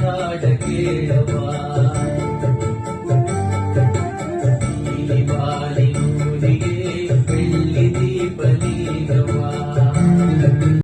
ಕಾಲಿ